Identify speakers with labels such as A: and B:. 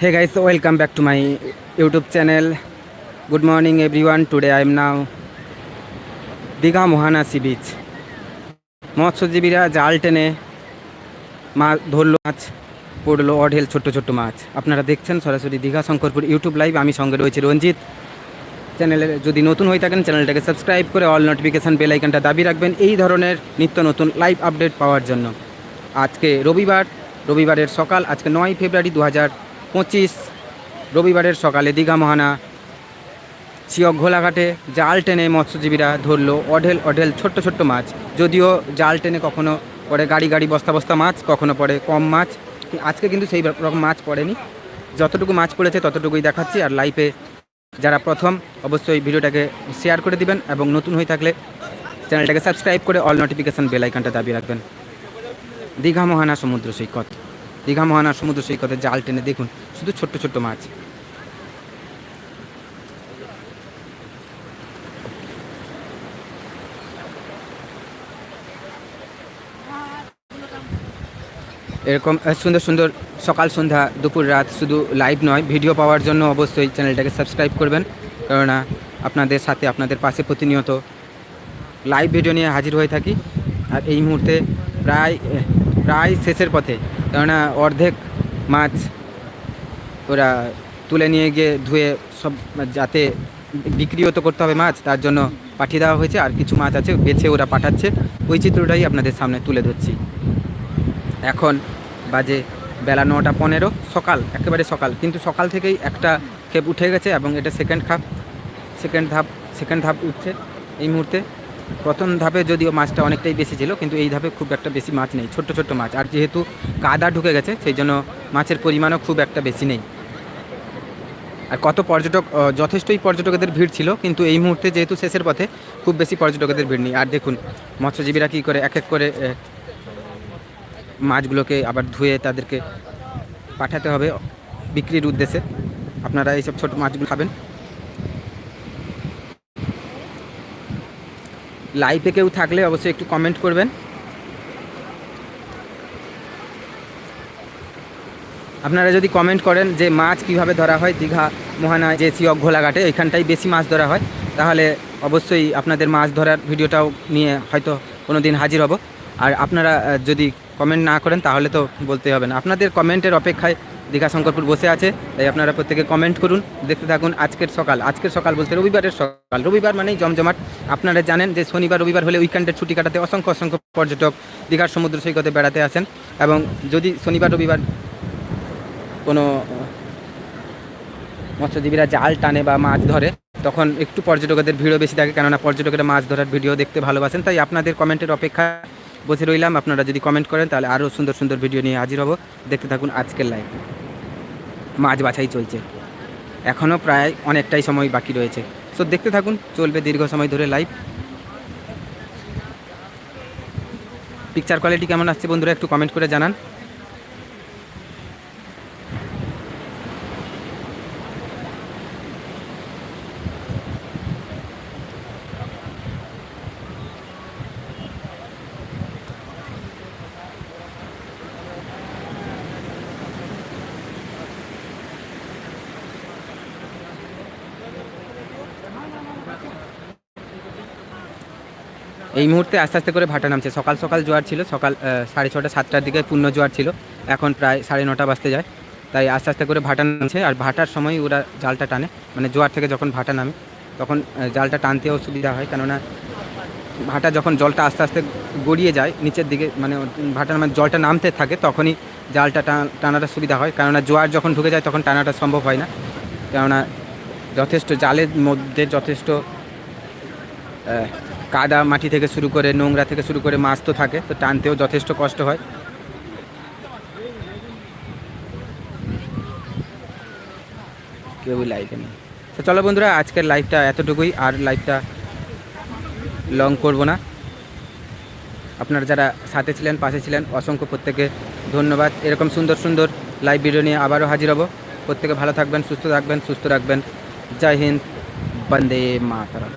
A: Hey guys, welcome back to my YouTube channel. Good morning everyone. Today I am now Digha Mohana sea beach মৎস্যজীবীরা জাল টেনে মাছ ধরলো মাছ পড়ল অঢেল ছোট্ট ছোট্ট মাছ। আপনারা দেখছেন সরাসরি দীঘা শঙ্করপুর ইউটিউব লাইভ আমি সঙ্গে রয়েছি রঞ্জিত। চ্যানেলে যদি নতুন হয়ে থাকেন চ্যানেলটাকে সাবস্ক্রাইব করে অল নোটিফিকেশান বেল আইকনটা দাবি রাখবেন এই ধরনের নিত্য নতুন লাইভ আপডেট পাওয়ার জন্য। আজকে রবিবার রবিবারের সকাল আজকে নয় ফেব্রুয়ারি দু হাজার পঁচিশ, রবিবারের সকালে দীঘা মহানা। চিয়ক ঘোলাঘাটে জাল টেনে মৎস্যজীবীরা ধরলো অঢেল অঢেল ছোট্ট ছোট্ট মাছ। যদিও জাল টেনে কখনো পড়ে গাড়ি গাড়ি বস্তা বস্তা মাছ, কখনো পড়ে কম মাছ। আজকে কিন্তু সেই রকম মাছ পড়েনি। যতটুকু মাছ পড়েছে ততটুকুই দেখাচ্ছি আর লাইভে যারা প্রথম, অবশ্যই ভিডিওটাকে শেয়ার করে দিবেন এবং নতুন হয়ে থাকলে চ্যানেলটাকে সাবস্ক্রাইব করে অল নোটিফিকেশান বেল আইকনটা দাবি রাখবেন। দীঘা মহানা সমুদ্র সৈকত। দীঘা মহানা সমুদ্র সৈকতে জাল টেনে দেখুন। শুধু ছোট্ট ছোট্ট মাছ। এরকম সুন্দর সুন্দর সকাল সন্ধ্যা, দুপুর রাত শুধু লাইভ নয় ভিডিও পাওয়ার জন্য অবশ্যই চ্যানেলটাকে সাবস্ক্রাইব করবেন। কেননা আপনাদের সাথে আপনাদের পাশে প্রতিনিয়ত লাইভ ভিডিও নিয়ে হাজির হয়ে থাকি। আর এই মুহূর্তে প্রায় প্রায় শেষের পথে, কেননা অর্ধেক মাছ ওরা তুলে নিয়ে গিয়ে ধুয়ে সব যাতে বিক্রিও তো করতে হবে মাছ, তার জন্য পাঠিয়ে দেওয়া হয়েছে। আর কিছু মাছ আছে, বেছে ওরা পাঠাচ্ছে। ওই চিত্রটাই আপনাদের সামনে তুলে ধরছি। এখন বাজে বেলা নটা পনেরো, সকাল, একেবারে সকাল। কিন্তু সকাল থেকেই একটা খেপ উঠে গেছে এবং এটা সেকেন্ড খাপ সেকেন্ড ধাপ সেকেন্ড ধাপ উঠছে এই মুহূর্তে। প্রথম ধাপে যদিও মাছটা অনেকটাই বেশি ছিল, কিন্তু এই ধাপে খুব একটা বেশি মাছ নেই, ছোট্ট ছোট্ট মাছ। আর যেহেতু কাদা ঢুকে গেছে, সেই জন্য মাছের পরিমাণও খুব একটা বেশি নেই। আর কত পর্যটক যথেষ্টই পর্যটকদের ভিড় ছিল, কিন্তু এই মুহূর্তে যেহেতু শেষের পথে, খুব বেশি পর্যটকদের ভিড় নেই। আর দেখুন, মৎস্যজীবীরা কী করে এক এক করে মাছগুলোকে আবার ধুয়ে তাদেরকে পাঠাতে হবে বিক্রির উদ্দেশ্যে। আপনারা এইসব ছোট মাছগুলো খাবেন। লাইভে কেউ থাকলে অবশ্যই একটু কমেন্ট করবেন। আপনারা যদি কমেন্ট করেন যে মাছ কীভাবে ধরা হয়, দীঘা মোহানা যে সিয়ক ঘোলাঘাটে এখানটাই বেশি মাছ ধরা হয়, তাহলে অবশ্যই আপনাদের মাছ ধরার ভিডিওটাও নিয়ে হয়তো কোনো দিন হাজির হব। আর আপনারা যদি কমেন্ট না করেন, তাহলে তো বলতে হবে না। আপনাদের কমেন্টের অপেক্ষায় দীঘা শঙ্করপুর বসে আছে, তাই আপনারা প্রত্যেকে কমেন্ট করুন, দেখতে থাকুন আজকের সকাল। আজকের সকাল বলতে রবিবারের সকাল। রবিবার মানেই জমজমাট। আপনারা জানেন যে শনিবার, রবিবার হলে উইকেন্ডের ছুটি কাটাতে অসংখ্য অসংখ্য পর্যটক দীঘার সমুদ্র সৈকতে বেড়াতে আসেন। এবং যদি শনিবার, রবিবার কোনো মৎস্যজীবীরা জাল টানে বা মাছ ধরে, তখন একটু পর্যটকদের ভিড়ও বেশি থাকে, কেননা পর্যটকেরা মাছ ধরার ভিডিও দেখতে ভালোবাসেন। তাই আপনাদের কমেন্টের অপেক্ষা বসে রইলাম। আপনারা যদি কমেন্ট করেন, তাহলে আরও সুন্দর সুন্দর ভিডিও নিয়ে হাজির হব। দেখতে থাকুন আজকের লাইভ মাছ বাছাই চলছে। এখনও প্রায় অনেকটাই সময় বাকি রয়েছে। সো দেখতে থাকুন, চলবে দীর্ঘ সময় ধরে লাইভ পিকচার কোয়ালিটি কেমন আসছে বন্ধুরা, একটু কমেন্ট করে জানান। এই মুহূর্তে আস্তে আস্তে করে ভাটা নামছে। সকাল সকাল জোয়ার ছিল, সকাল সাড়ে ছটা সাতটার দিকে পূর্ণ জোয়ার ছিল। এখন প্রায় সাড়ে নটা বাজতে যায়। তাই আস্তে আস্তে করে ভাটা নামছে আর ভাটার সময় ওরা জালটা টানে। মানে জোয়ার থেকে যখন ভাটা নামে, তখন জালটা টানতেও সুবিধা হয়। কেননা ভাটা যখন জলটা আস্তে আস্তে গড়িয়ে যায় নিচের দিকে মানে ভাটার মানে জলটা নামতে থাকে, তখনই জালটা টানাটা সুবিধা হয়। কেননা জোয়ার যখন ঢুকে যায়, তখন টানাটা সম্ভব হয় না। কেননা যথেষ্ট, জালের মধ্যে যথেষ্ট কাদা মাটি থেকে শুরু করে নোংরা থেকে শুরু করে মাছ তো থাকে, তো টানতেও যথেষ্ট কষ্ট হয়। কেউই লাইভে নেই। তো চলো বন্ধুরা, আজকের লাইভটা এতটুকুই, আর লাইভটা লং করব না। আপনারা যারা সাথে ছিলেন, পাশে ছিলেন, অসংখ্য প্রত্যেকে ধন্যবাদ। এরকম সুন্দর সুন্দর লাইভ ভিডিও নিয়ে আবারও হাজির হব। প্রত্যেকে ভালো থাকবেন, সুস্থ থাকবেন, সুস্থ রাখবেন। জয় হিন্দ, বন্দে মাতরম।